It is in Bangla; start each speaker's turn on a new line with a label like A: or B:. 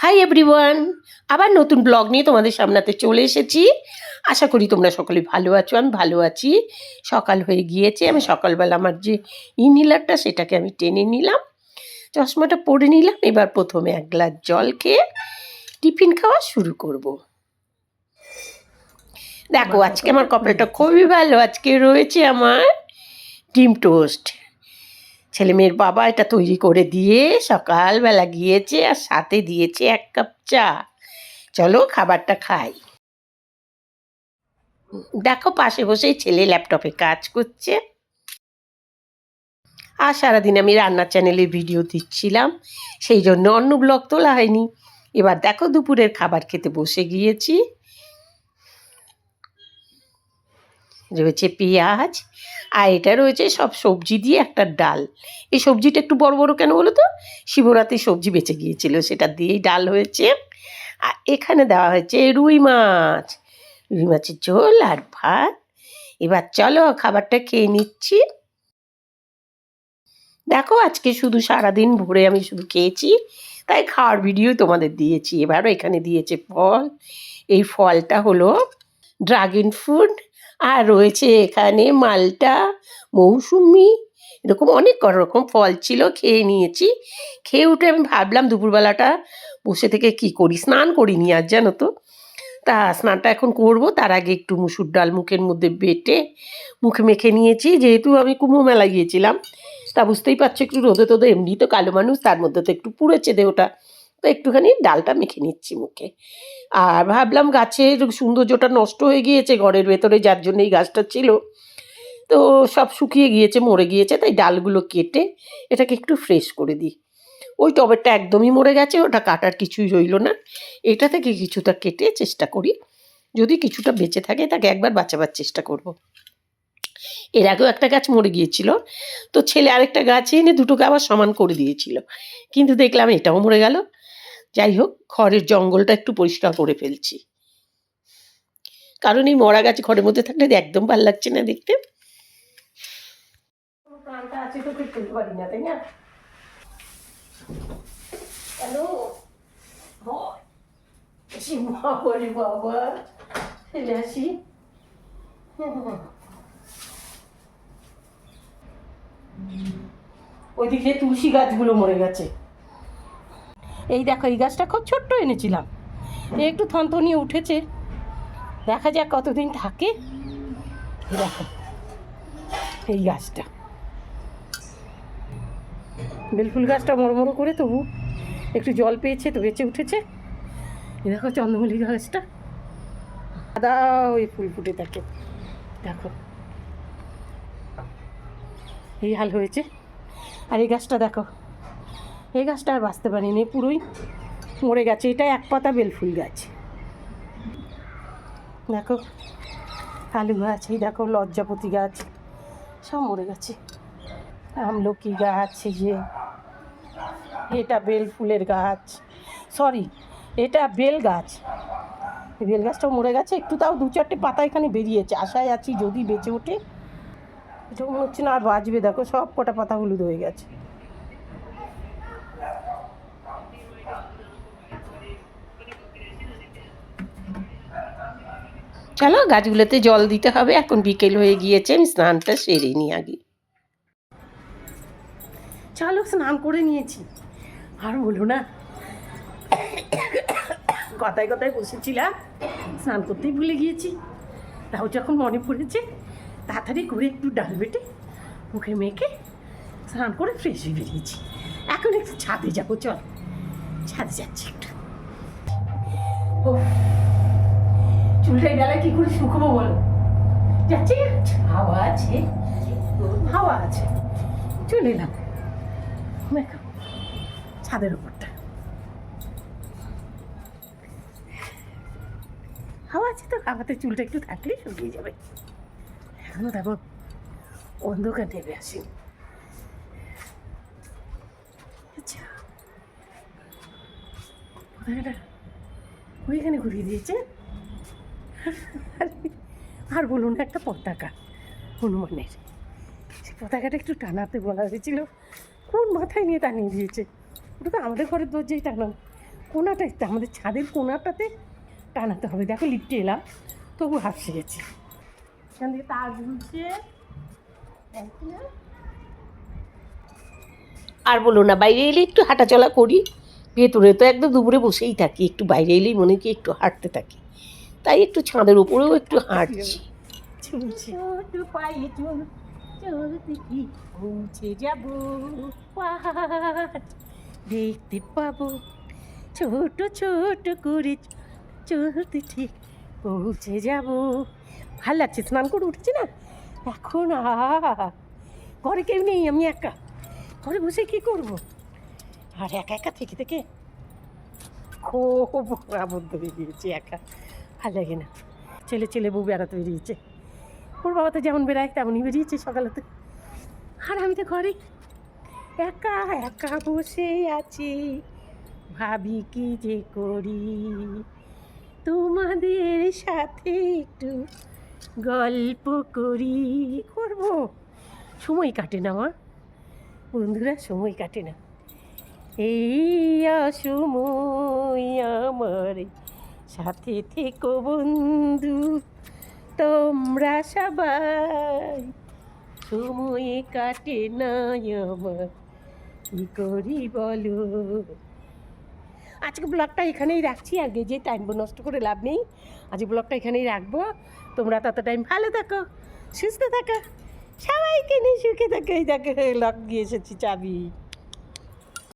A: হাই এভরিওয়ান আবার নতুন ব্লগ নিয়ে তোমাদের সামনাতে চলে এসেছি। আশা করি তোমরা সকলে ভালো আছো আমি ভালো আছি। সকাল হয়ে গিয়েছে আমি সকালবেলা আমার যে ইনহেলারটা সেটাকে আমি টেনে নিলাম। চশমাটা পরে নিলাম এবার প্রথমে এক গ্লাস জল খেয়ে টিফিন খাওয়া শুরু করব। দেখো আজকে আমার কপালটা খুবই ভালো। আজকে রয়েছে আমার ডিম টোস্ট। ছেলে মেয়ের বাবা এটা তৈরি করে দিয়ে সকালবেলা গিয়েছে আর সাথে দিয়েছে এক কাপ চা। চলো খাবারটা খাই। দেখো পাশে বসেই ছেলে ল্যাপটপে কাজ করছে। আর সারাদিন আমি রান্নার চ্যানেলে ভিডিও দিচ্ছিলাম, সেই জন্য অন্য ব্লগ তোলা হয়নি। এবার দেখো দুপুরের খাবার খেতে বসে গিয়েছি। রয়েছে পেঁয়াজ আর এটা রয়েছে সব সবজি দিয়ে একটা ডাল। এই সবজিটা একটু বড় বড় কেন বলো তো? শিবরাত্রির সবজি বেঁচে গিয়েছিল, সেটা দিয়েই ডাল হয়েছে। আর এখানে দেওয়া হয়েছে রুই মাছ। রুই মাছের ঝোল আর ভাত। এবার চলো খাবারটা খেয়ে নিচ্ছি। দেখো আজকে শুধু সারাদিন ভরে আমি শুধু খেয়েছি, তাই খাওয়ার ভিডিও তোমাদের দিয়েছি। এবারও এখানে দিয়েছে ফল। এই ফলটা হলো ড্রাগন ফ্রুট আর রয়েছে এখানে মালটা, মৌসুমি, এরকম অনেক রকম ফল ছিল, খেয়ে নিয়েছি। খেয়ে উঠে আমি ভাবলাম দুপুরবেলাটা বসে থেকে কি করি? স্নান করিনি আর জানো তো। তা স্নানটা এখন করব, তার আগে একটু মুসুর ডাল মুখের মধ্যে বেটে, মুখে মেখে নিয়েছি। যেহেতু আমি কুম্ভ মেলা গিয়েছিলাম, তা বুঝতেই পারছ একটু রোদে তোদে এমনি তো কালো মানুষ, তার মধ্যে তো একটু পুড়েছে দেহটা। তো একটুখানি ডালটা মেখে নিচ্ছি মুখে। আর ভাবলাম গাছের সৌন্দর্যটা নষ্ট হয়ে গিয়েছে ঘরের ভেতরে, যার জন্য এই গাছটা ছিল। তো সব শুকিয়ে গিয়েছে, মরে গিয়েছে, তাই ডালগুলো কেটে এটাকে একটু ফ্রেশ করে দিই। ওই টবেরটা একদমই মরে গেছে, ওটা কাটার কিছুই রইল না। এটা থেকে কিছুটা কেটে চেষ্টা করি। যদি কিছুটা বেঁচে থাকে, তাকে একবার বাঁচাবার চেষ্টা করব। এর আগেও একটা গাছ মরে গিয়েছিল। তো ছেলে আরেকটা গাছ এনে দুটোকে আবার সমান করে দিয়েছিল। কিন্তু দেখলাম এটাও মরে গেল। যাই হোক খড়ের জঙ্গলটা একটু পরিষ্কার করে ফেলছি। কারণ এই মরা গাছ ঘরের মধ্যে থাকলে একদম ভালো লাগছে না দেখতে। ওইদিকে তুলসী গাছগুলো মরে গেছে। এই দেখো, এই গাছটা খুব ছোট্ট এনেছিলাম। এই একটু থনথনিয়ে উঠেছে। দেখা যাক কতদিন থাকে। দেখো, এই গাছটা। বেলফুল গাছটা মরো মরো করে তবু একটু জল পেয়েছে, তো বেঁচে উঠেছে। এই দেখো, চন্দ্রমল্লিকা গাছটা। সাদা ওই ফুল ফুটে থাকে। দেখো, এই হাল হয়েছে। আর এই গাছটা দেখো এই গাছটা আর বাঁচতে পারিনি পুরোই মরে গেছে। এটা এক পাতা বেলফুল গাছ। দেখো, আলু গাছ, এই দেখো, লজ্জাপতি গাছ, সব মরে গেছে। আমলকি গাছ যে, এটা বেল ফুলের গাছ সরি এটা বেল গাছ। বেল গাছটাও মরে গেছে, একটু তাও দু চারটে পাতা এখানে বেরিয়েছে। আশায় আছি যদি বেঁচে ওঠে, এটা মনে হচ্ছে না আর বাঁচবে। দেখো, সব কটা পাতা হলুদ হয়ে গেছে। চলো গাছগুলোতে জল দিতে হবে। এখন বিকেল হয়ে গিয়েছে, আমি স্নানটা সেরে নিই আগে। চলো স্নান করে নিয়েছি। আর বলো না, কথায় কথায় বসেছিলাম, স্নান করতেই ভুলে গিয়েছি। তাও যখন মনে পড়েছে, তাড়াতাড়ি করে একটু ডাল বেটে মুখে মেখে স্নান করে ফ্রেশ হয়ে বেরিয়েছি। এখন একটু ছাদে যাব, চল। ছাদে যাচ্ছি একটু। ও চুলটা গেলে কি করে শুকবো বলো? যাচ্ছি হাওয়া আছে। হাওয়া আছে। চলে এলাম। দেখো, ছাদের উপরটা। হাওয়া আছে তো হাওয়াতে চুলটা একটু থাকলেই শুকিয়ে যাবে। এখনও দেখো, অন্ধকার নেমে আসেনি আচ্ছা। কোথায় ওইখানে ঘুরিয়ে দিয়েছে। আর বলুন একটা পতাকা, হনুমানের। সে পতাকাটা একটু টানাতে বলা হয়েছিল। কোন মাথায় নিয়ে টানিয়ে দিয়েছে? ওটা তো আমাদের ঘরের দরজাই টানানো
B: কোনাটাতে আমাদের ছাদের কোনাটাতে টানাতে হবে। দেখো লিফটে এলাম, তবু হাসে গেছে। এখান থেকে তার ঝুলছে? আর বলো না, বাইরে এলে একটু হাঁটাচলা করি। ভেতরে তো একদম দুপুরে বসেই থাকি, একটু বাইরে এলেই মনে কি একটু হাঁটতে থাকি। তাই একটু ছাদের উপরেও একটু হাঁটছি। পৌঁছে যাব। দেখতে পাবো। ছোট ছোট করে চলতে ঠিক পৌঁছে যাব। ভালো লাগছে, স্নান করে উঠেছি না? এখন ঘরে কেউ নেই, আমি একা। ঘরে বসে কি করব? আর একা একা থেকে থেকে খুব আবদ্ধ হয়ে গিয়েছি, একা। ভালো লাগে না। ছেলে ছেলে বউ বেড়াতে বেরিয়েছে। ওর বাবা তো যেমন বেড়ায়, তেমনই বেরিয়েছে সকালেতে। আর আমি তো ঘরে একা একা বসে আছি। ভাবি কি যে করি? তোমাদের সাথে একটু গল্প করি। করব। সময় কাটে না আমার বন্ধুরা, সময় কাটে না। এই অসময় আমার সাথে থেকো বন্ধু, তোমরা সবাই। সময় কাটে না আমার, কি করি বলো? আজকে ব্লগটা এখানেই রাখছি, আগে যে টাইম নষ্ট করে লাভ নেই, আজকে ব্লগটা এখানেই রাখব। তোমরা তত টাইম ভালো থাকো, সুস্থ থাকো, সবাইকে নিয়ে সুখে থাকো। এই দেখো লক দিয়ে এসেছি চাবি।